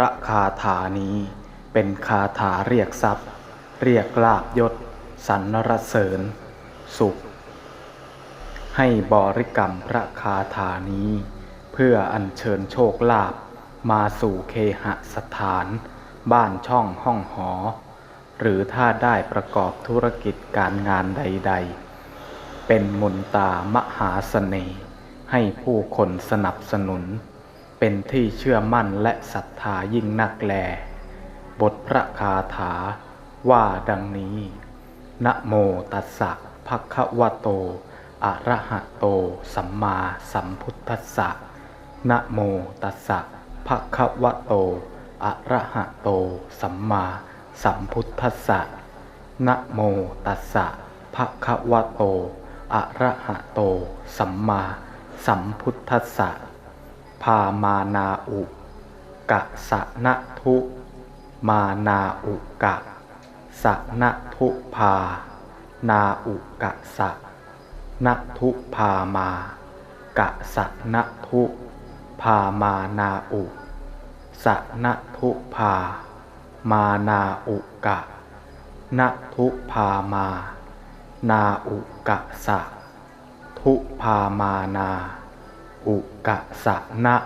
ระคาถานี้เป็นคาถาเรียกทรัพย์ เรียกลาบยศสรรเสริญ สุข ให้บริกรรมพระคาถานี้ เพื่ออัญเชิญโชคลาภมาสู่เคหสถาน บ้านช่องห้องหอ หรือถ้าได้ประกอบธุรกิจการงานใด ๆ เป็นมนตามหาเสน่ห์ให้ผู้คนสนับสนุน เป็นที่เชื่อมั่นและศรัทธายิ่งนักแล บทพระคาถาว่าดังนี้ นะโมตัสสะภะคะวะโต อะระหะโต สัมมาสัมพุทธัสสะ นะโมตัสสะภะคะวะโต อะระหะโต สัมมาสัมพุทธัสสะ นะโมตัสสะภะคะวะโต อะระหะโต สัมมาสัมพุทธัสสะ พามานาอุกะสะนะทุมานาอุกะสะนะทุพา นาอุกะสะนะทุพามากะสะนะทุพามานาอุสะนะทุพา มานาอุกะนะทุพามา นาอุกะสะทุพามานา อุกะสะนะ